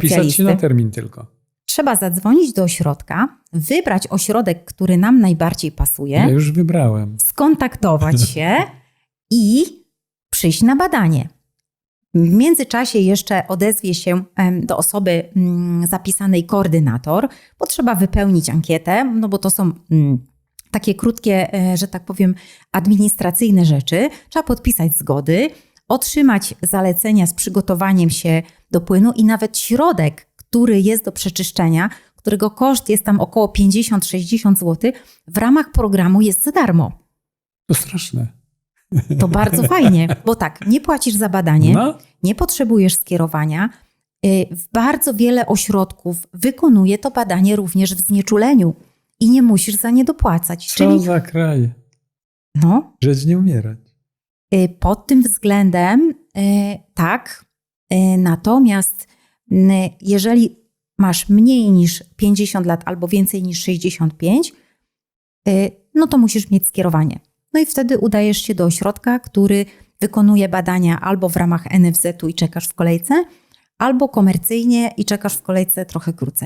Pisać się na termin tylko. Trzeba zadzwonić do ośrodka, wybrać ośrodek, który nam najbardziej pasuje, Ja już wybrałem. skontaktować się i przyjść na badanie. W międzyczasie jeszcze odezwie się do osoby mm, zapisanej koordynator, bo trzeba wypełnić ankietę, no bo to są mm, takie krótkie, e, że tak powiem, administracyjne rzeczy. Trzeba podpisać zgody, otrzymać zalecenia z przygotowaniem się do płynu i nawet środek, który jest do przeczyszczenia, którego koszt jest tam około 50-60 zł, w ramach programu jest za darmo. To straszne. To bardzo fajnie, bo tak, nie płacisz za badanie, No, nie potrzebujesz skierowania. Y, W bardzo wiele ośrodków wykonuje to badanie również w znieczuleniu i nie musisz za nie dopłacać. co Czyli za kraj. no, Żyć nie umierać. Y, pod tym względem y, tak. Y, Natomiast jeżeli masz mniej niż 50 lat albo więcej niż 65, y, no to musisz mieć skierowanie. No i wtedy udajesz się do ośrodka, który wykonuje badania albo w ramach NFZ-u i czekasz w kolejce, albo komercyjnie i czekasz w kolejce trochę krócej.